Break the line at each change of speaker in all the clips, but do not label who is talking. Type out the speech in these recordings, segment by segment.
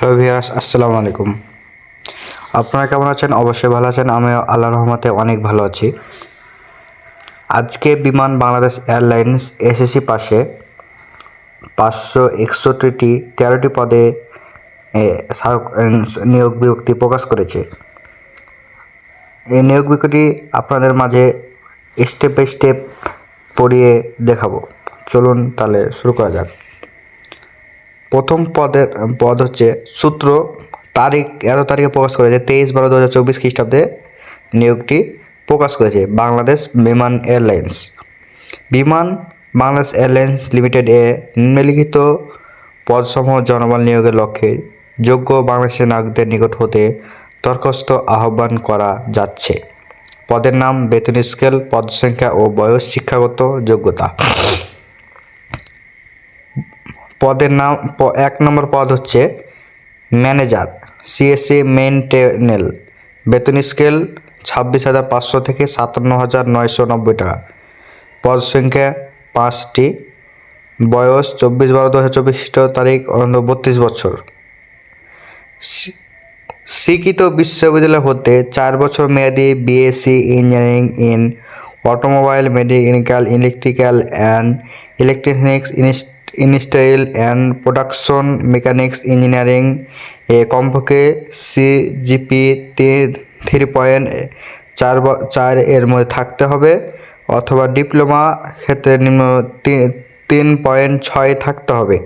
Hello ভিয়াস আসসালামু আলাইকুম। আপনারা কেমন আছেন? অবশ্যই ভালো আছেন। আমি আল্লাহ রহমতে অনেক ভালো আছি। আজকে বিমান বাংলাদেশ এয়ারলাইন্স এসএসসি পাশে পাঁচশো একষট্টিটি, তেরোটি পদে নিয়োগ বিজ্ঞপ্তি প্রকাশ করেছে। এই নিয়োগ বিজ্ঞপ্তি আপনাদের মাঝে স্টেপ বাই স্টেপ পড়িয়ে দেখাবো। চলুন তাহলে শুরু করা যাক। প্রথম পদের পদ হচ্ছে সূত্র, তারিখ এত তারিখে প্রকাশ করেছে, তেইশ বারো দু হাজার চব্বিশ খ্রিস্টাব্দে নিয়োগটি প্রকাশ করেছে বাংলাদেশ বিমান এয়ারলাইন্স। বিমান বাংলাদেশ এয়ারলাইন্স লিমিটেড এ নিম্নলিখিত পদসমূহ জনবল নিয়োগের লক্ষ্যে যোগ্য বাংলাদেশের নাগরিকদের নিকট হতে দরখাস্ত আহ্বান করা যাচ্ছে। পদের নাম বেতন স্কেল, পদ সংখ্যা ও বয়স, শিক্ষাগত যোগ্যতা। পদের নাম এক নম্বর পদ হচ্ছে ম্যানেজার সিএসসি মেনটেনেল বেতন স্কেল ছাব্বিশ হাজার পাঁচশো থেকে সাতান্ন হাজার নয়শো নব্বই টাকা। পদ সংখ্যা পাঁচটি। বয়স চব্বিশ বারো দু হাজার চব্বিশ তারিখ, অনন্ত বত্রিশ বছর। শিক্ষিত বিশ্ববিদ্যালয় হতে চার বছর মেয়াদি BSc engineering in automobile mechanical electrical and electronics industrial and production mechanics engineering এ কমপক্ষে সিজিপি থ্রি পয়েন্ট চার চার এর মধ্যে থাকতে হবে, অথবা ডিপ্লোমা ক্ষেত্রে নিম্ন তিন- পয়েন্ট ছয় থাকতে হবে।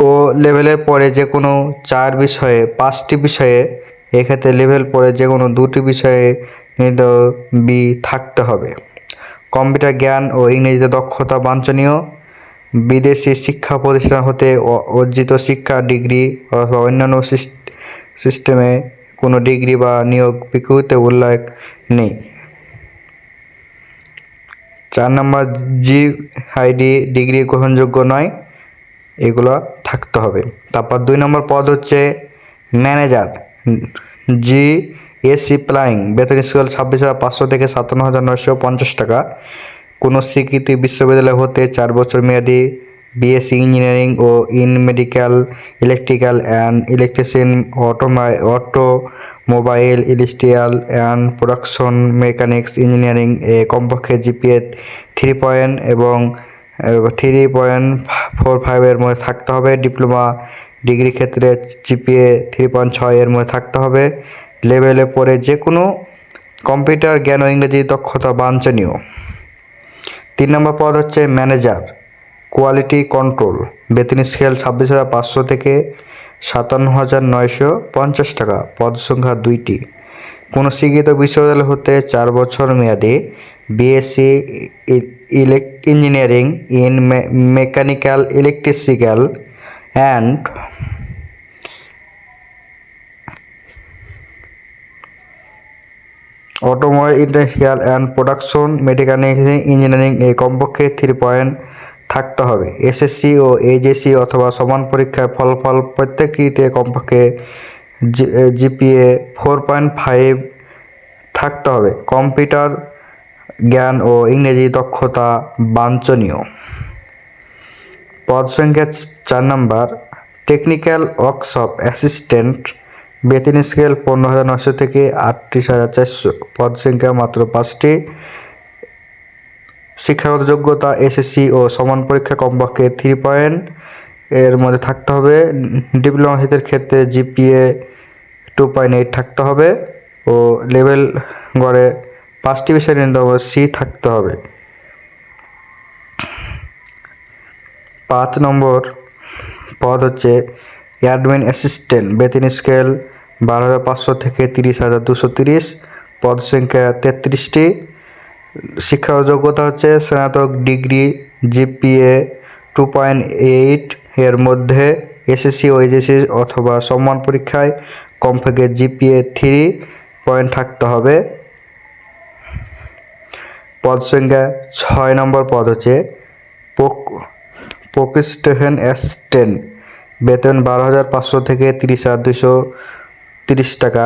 ও লেভেলে পড়ে যে কোনো চার বিষয়ে, পাঁচটি বিষয়ে, এক্ষেত্রে লেভেল পড়ে যে কোনো দুটি বিষয়ে নিত বি থাকতে হবে। কম্পিউটার জ্ঞান ও ইংরেজিতে দক্ষতা বাঞ্ছনীয়। বিদেশি শিক্ষা প্রতিষ্ঠান হতে অর্জিত শিক্ষা, ডিগ্রি অথবা অন্যান্য সিস- সিস্টেমে কোনো ডিগ্রি বা নিয়োগ বিজ্ঞপ্তিতে উল্লেখ নেই। চার নম্বর জি আইডি ডিগ্রি গ্রহণযোগ্য নয়, এগুলো থাকতে হবে। তারপর দুই নম্বর পদ হচ্ছে ম্যানেজার। জি এসি প্লাইং, বেতন স্কুল ছাব্বিশ হাজার পাঁচশো থেকে সাতান্ন হাজার নয়শো পঞ্চাশ টাকা। কোনো স্বীকৃতি বিশ্ববিদ্যালয় হতে চার বছর মেয়াদি BSc engineering O in medical, electrical and electrician অটোমাই automobile industrial and production, mechanics, engineering এ কমপক্ষে জিপিএ থ্রি পয়েন্ট এবং থ্রি পয়েন্ট ফোর ফাইভের মধ্যে থাকতে হবে। ডিপ্লোমা ডিগ্রি ক্ষেত্রে জিপিএ থ্রি পয়েন্ট ছয় এর মধ্যে থাকতে হবে। লেভেলে পড়ে যে কোনো কম্পিউটার জ্ঞান ও ইংরেজি দক্ষতা বাঞ্ছনীয়। তিন নম্বর পদ হচ্ছে ম্যানেজার, কোয়ালিটি কন্ট্রোল, বেতন স্কেল ছাব্বিশ হাজার পাঁচশো থেকে সাতান্ন হাজার নয়শো পঞ্চাশ টাকা, পদ সংখ্যা দুইটি। কোনো শিক্ষিত বিশ্ববিদ্যালয় হতে চার বছর মেয়াদী BSc engineering in mechanical electrical and automobile industrial and production mechanical engineering এ কমপক্ষে থ্রি পয়েন্ট থাকতে হবে। এসএসসি ও এইচএসসি অথবা সমান পরীক্ষায় ফলাফল প্রত্যেকটিতে কমপক্ষে জিপিএ ফোর পয়েন্ট ফাইভ থাকতে হবে। কম্পিউটার জ্ঞান ও ইংরেজি দক্ষতা বাঞ্ছনীয়। পদ সংখ্যা চার নম্বর টেকনিক্যাল ওয়ার্কশপ অ্যাসিস্ট্যান্ট বেতন স্কেল পনেরো হাজার নশো থেকে আটত্রিশ হাজার চারশো। পদ সংখ্যা মাত্র পাঁচটি। শিক্ষাগত যোগ্যতা এসএসসি ও সমান পরীক্ষা কমপক্ষে থ্রি পয়েন্ট এর মধ্যে থাকতে হবে। ডিপ্লোমা হিতের ক্ষেত্রে জিপিএ টু পয়েন্ট এইট থাকতে হবে ও লেভেল গড়ে পাঁচটি বিষয় হবে সি থাকতে হবে। পাঁচ নম্বর পদ হচ্ছে অ্যাডমিন অ্যাসিস্ট্যান্ট, বেতন স্কেল বারো হাজার পাঁচশো থেকে তিরিশ হাজার দুশো তিরিশ, পদ সংখ্যা তেত্রিশটি। শিক্ষা যোগ্যতা হচ্ছে স্নাতক degree, GPA two point eight, এর মধ্যে এসএসসি ও এইচএসসি অথবা সম্মান পরীক্ষায় কমপক্ষে জিপিএ থ্রি পয়েন্ট থাকতে হবে। পদ সংখ্যা ছয় নম্বর পদ হচ্ছে পোক পোকিস্টেশন অ্যাসিস্ট্যান্ট। বেতন বারো হাজার পাঁচশো থেকে তিরিশ হাজার দুশো তিরিশ টাকা।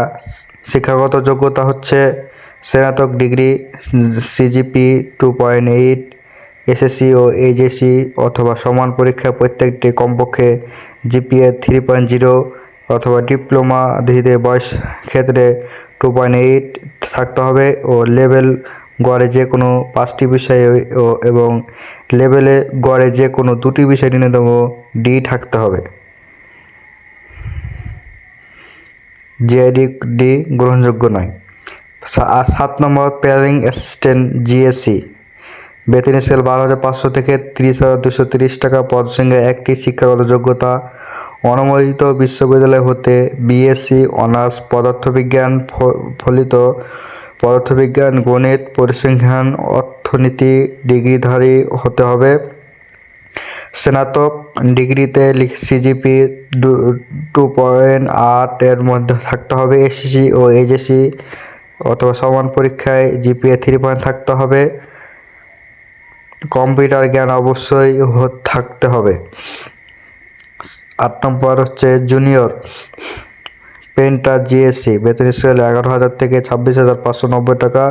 শিক্ষাগত যোগ্যতা হচ্ছে স্নাতক degree, CGP two point eight, SSC ও এইচএসসি অথবা সমান পরীক্ষা প্রত্যেকটি কমপক্ষে জিপিএ থ্রি পয়েন্ট জিরো অথবা ডিপ্লোমা দিতে বয়স ক্ষেত্রে টু পয়েন্ট এইট থাকতে হবে ও লেভেল গড়ে যে কোনো পাঁচটি বিষয়ে এবং লেভেলে গড়ে যে কোনো দুটি বিষয় ন্যূনতম ডি থাকতে হবে। জিআইডি ডি গ্রহণযোগ্য নয়। আর সাত নম্বর পেয়ারিং অ্যাসিস্ট্যান্ট জিএসসি। বেতন স্কেল বারো হাজার পাঁচশো থেকে তিরিশ হাজার দুশো তিরিশ টাকা পদ সঙ্গে একটি শিক্ষাগত যোগ্যতা। অনুমোদিত বিশ্ববিদ্যালয় হতে বিএসসি, অনার্স, পদার্থবিজ্ঞান ফলিত পদার্থবিজ্ঞান, গণিত, পরিসংখ্যান, অর্থনীতি, ডিগ্রিধারী হতে হবে। স্নাতক ডিগ্রিতে সিজিপি টু পয়েন্ট আট এর মধ্যে থাকতে হবে এসএসসি ও এইচএসসি অথবা সমান পরীক্ষায় জিপিএ থ্রি পয়েন্ট থাকতে হবে। কম্পিউটার জ্ঞান অবশ্যই থাকতে হবে। আট নম্বর হচ্ছে জুনিয়র। পেন্টার জিএসসি, বেতন স্কেল এগারো হাজার থেকে ছাব্বিশ হাজার পাঁচশো নব্বই টাকা।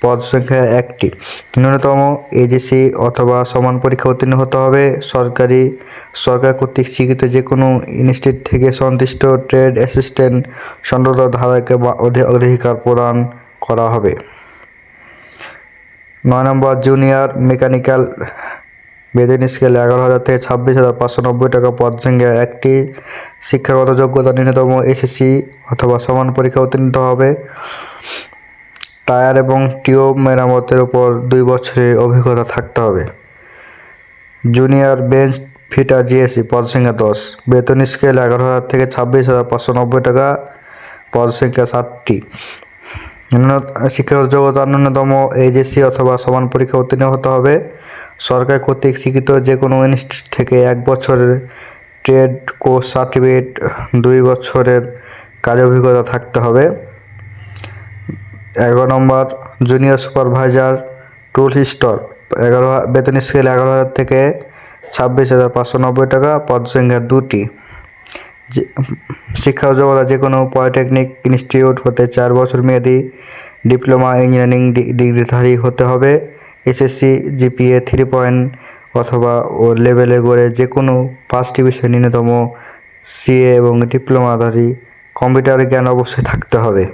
পদ সংখ্যা একটি। ন্যূনতম এজিসি অথবা সমান পরীক্ষা উত্তীর্ণ হতে হবে। সরকারি, সরকার কর্তৃক স্বীকৃত যে কোনো ইনস্টিটিউট থেকে সন্তুষ্ট ট্রেড অ্যাসিস্ট্যান্ট সংরক্ষিত ধারাকে বা অধি- অগ্রাধিকার প্রদান করা হবে। নয় নম্বর, জুনিয়র মেকানিক্যাল বেতন স্কেল এগারো হাজার থেকে ছাব্বিশ হাজার পাঁচশো নব্বই টাকা, পদ সংখ্যা একটি। শিক্ষাগত যোগ্যতা ন্যূনতম এসএসসি অথবা সমান পরীক্ষা উত্তীর্ণ হবে। টায়ার এবং টিউব মেরামতের উপর দুই বছরের অভিজ্ঞতা থাকতে হবে। জুনিয়র বেঞ্চ ফিটার জিএসসি পদ সংখ্যা দশ। বেতন স্কেল এগারো হাজার থেকে ছাব্বিশ হাজার পাঁচশো নব্বই টাকা পদ সংখ্যা ষাটটি। ন্যূনত শিক্ষাগত যোগ্যতা ন্যূনতম এইচএসসি অথবা সমান পরীক্ষা উত্তীর্ণ হতে হবে। সরকার কর্তৃক স্বীকৃত যে কোনো ইনস্টিটিউট থেকে এক বছরের ট্রেড কোর্স সার্টিফিকেট, দুই বছরের কাজ অভিজ্ঞতা থাকতে হবে। এগারো নম্বর জুনিয়র সুপারভাইজার টুল স্টোর এগারো বেতন স্কেল এগারো হাজার থেকে ছাব্বিশ হাজার পাঁচশো নব্বই টাকা, পদ সংখ্যা দুটি। শিক্ষা যোগ্যতা যে কোনো পলিটেকনিক ইনস্টিটিউট হতে চার বছর মেয়াদি ডিপ্লোমা ইঞ্জিনিয়ারিং ডিগ্রিধারী হতে হবে। এসএসসি জিপিএ থ্রি পয়েন্ট অথবা ও লেভেলে গড়ে যে কোনো পাঁচটি বিষয় ন্যূনতম সিএ এবং ডিপ্লোমাধারী কম্পিউটার জ্ঞান অবশ্যই থাকতে হবে।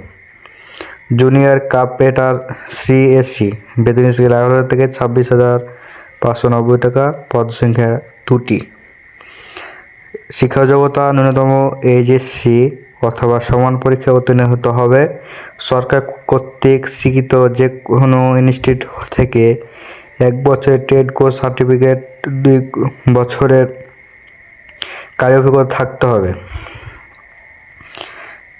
জুনিয়র কার্পেটার সিএসসি, বেতন স্কেল এগারো হাজার থেকে ছাব্বিশ হাজার পাঁচশো নব্বই টাকা পদ সংখ্যা দুটি শিক্ষা যোগ্যতা ন্যূনতম এইচএসসি অথবা সমান পরীক্ষা উত্তীর্ণ হতে হবে। সরকার কর্তৃক স্বীকৃত যে কোনো ইনস্টিটিউট থেকে এক বছরের ট্রেড কোর্স সার্টিফিকেট দুই বছরের কাজ অভিজ্ঞতা থাকতে হবে।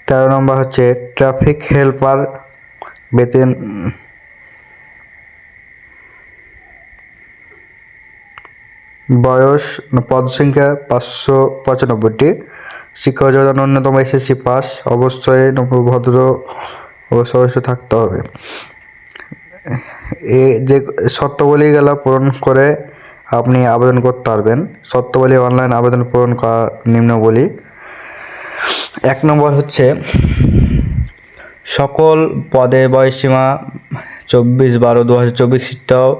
তেরো নম্বর হচ্ছে ট্রাফিক হেল্পার বেতন বয়স পদ সংখ্যা পাঁচশো পঁচানব্বইটি। শিক্ষা যোগ্যতা ন্যূনতম এসএসসি পাস। অবশ্যই ভদ্র ও সদস্য থাকতে হবে। এ যে শর্তাবলীগুলো পূরণ করে আপনি আবেদন করতে পারবেন। শর্তাবলী অনলাইন আবেদন পূরণ করা নিম্নবলী এক নম্বর হচ্ছে সকল পদে বয়সীমা চব্বিশ বারো দু হাজার চব্বিশ খ্রিস্টাব্দ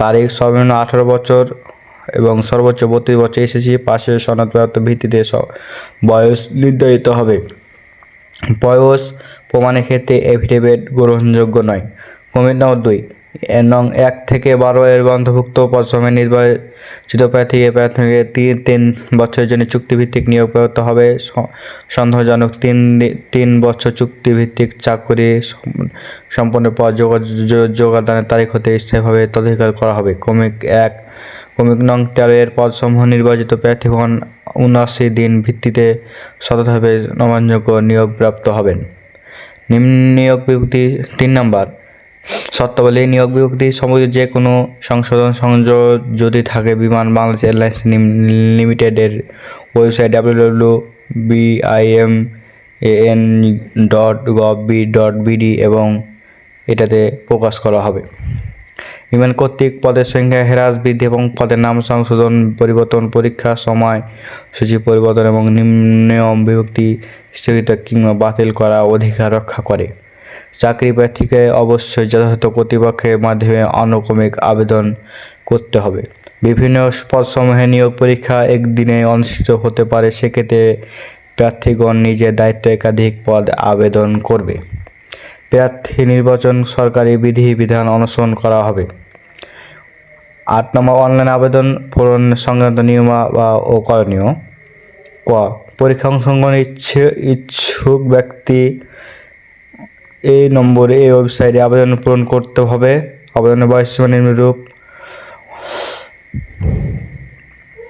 তারিখ সর্বনিম্ন আঠারো বছর এবং সর্বোচ্চ বত্রিশ বছর এসেছি, পাশের সনদপ্রাপ্ত ভিত্তিতে বয়স নির্ধারিত হবে। বয়স প্রমাণের ক্ষেত্রে এফিডেভিট গ্রহণযোগ্য নয়। কমিট নম্বর দুই নং এক থেকে বারো এর অন্তর্ভুক্ত সময় নির্বাচিত প্রার্থী এ প্রার্থীকে তিন তিন বছরের জন্য চুক্তিভিত্তিক নিয়োগ করতে হবে। সন্দেহজনক তিন তিন বছর চুক্তিভিত্তিক চাকরি সম- সম্পন্নের পর যোগা- যো- যোগদানের তারিখ হতে স্থায়ীভাবে তদাধিকার করা হবে। কমিক এক কমিক নং তেরো এর পদসমূহ নির্বাচিত প্রার্থীগণ উনআশি দিন ভিত্তিতে সততভাবে নবায়নযোগ্য নিয়োগপ্রাপ্ত হবেন। নিম্ন নিয়োগ বিভক্তি তিন নম্বর। শর্তাবলী নিয়োগ বিভক্তি সম্বন্ধিত যে কোনো সংশোধন সংযোগ যদি থাকে, বিমান, বাংলাদেশ এয়ারলাইন্স লিমিটেডের website W W BIM N dot gov B dot BD এবং এটাতে প্রকাশ করা হবে। বিমান কর্তৃক পদের সংখ্যা, হ্রাস বৃদ্ধি এবং পদের নাম সংশোধন, পরিবর্তন, পরীক্ষা, সময়, সূচি পরিবর্তন এবং নিয়ম বিভক্তি স্থগিত কিংবা বাতিল করা অধিকার রক্ষা করে। চাকরি প্রার্থীকে অবশ্যই যথাযথ কর্তৃপক্ষের মাধ্যমে আনুক্রমিক আবেদন করতে হবে। বিভিন্ন পদসমূহে নিয়োগ পরীক্ষা একদিনে অনুষ্ঠিত হতে পারে, সেক্ষেত্রে প্রার্থীগণ নিজের দায়িত্বে একাধিক পদ আবেদন করবে। প্রার্থী নির্বাচন সরকারি বিধি বিধান অনুসরণ করা হবে। আট নম্বর অনলাইন আবেদন পূরণ সংক্রান্ত নিয়মা বা ও করণীয়। ক, পরীক্ষা অংশগ্রহণ ইচ্ছে ইচ্ছুক ব্যক্তি এই নম্বরে এই ওয়েবসাইটে আবেদন পূরণ করতে হবে। আবেদনের বয়সীমা নিম্নরূপ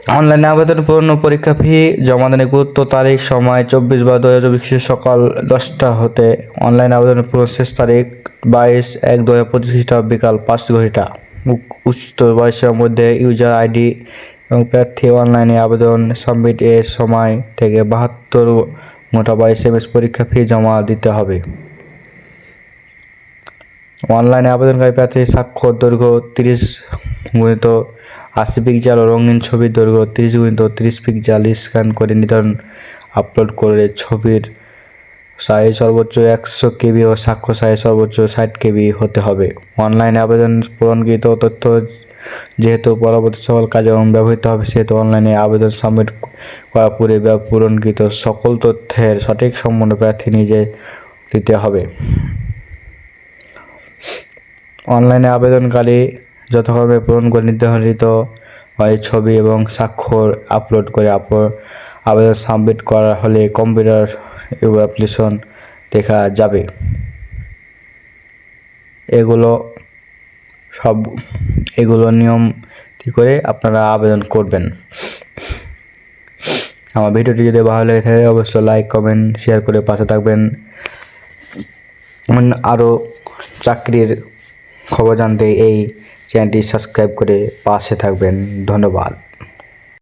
অনলাইনে আবেদন পূরণ পরীক্ষা ফি জমাদানের গুরুত্ব, তারিখ, সময়, চব্বিশ বা দু হাজার চব্বিশে সকাল দশটা হতে। অনলাইন আবেদন পূরণ শেষ তারিখ বাইশ এক দু হাজার পঁচিশ খ্রিস্টাব্দ বিকাল পাঁচ উক- উচ্চ বয়সের মধ্যে ইউজার আইডি এবং প্রার্থী অনলাইনে আবেদন সাবমিট এর সময় থেকে বাহাত্তর মোটা বা এস এম এস পরীক্ষা ফি জমা দিতে হবে। অনলাইনে আবেদনকারী প্রার্থীর স্বাক্ষর দৈর্ঘ্য তিরিশ গুণিত আশি পিক্সেল ও রঙিন ছবির দৈর্ঘ্য তিরিশ গুণিত তিরিশ পিক্সেল স্ক্যান করে নির্ধারণ, আপলোড করে ছবির সাইজ সর্বোচ্চ একশো কেবি ও সাক্ষ্য সাইজ সর্বোচ্চ ষাট কেবি হতে হবে। অনলাইনে আবেদন পূরণকৃত তথ্য যেহেতু পরবর্তী সকল কাজে ব্যবহৃত হবে, সেহেতু অনলাইনে আবেদন সাবমিট করা পূর্বে পূরণকৃত সকল তথ্যের সঠিক সম্পূর্ণ প্রার্থী নিজে দিতে হবে। অনলাইনে আবেদনকারী যথাক্রমে পূরণ করে নির্ধারিত হয় ছবি এবং স্বাক্ষর আপলোড করে আবেদন সাবমিট করা হলে কম্পিউটার অ্যাপ্লিকেশন দেখা যাবে। এগুলো সব, এগুলো নিয়ম করে আপনারা আবেদন করবেন। আমার ভিডিওটি যদি ভালো লেগে থাকে অবশ্যই লাইক, কমেন্ট, শেয়ার করে পাশে থাকবেন। আরও চাকরির খবর জানতে এই চ্যানেলটি সাবস্ক্রাইব করে পাশে থাকবেন। ধন্যবাদ।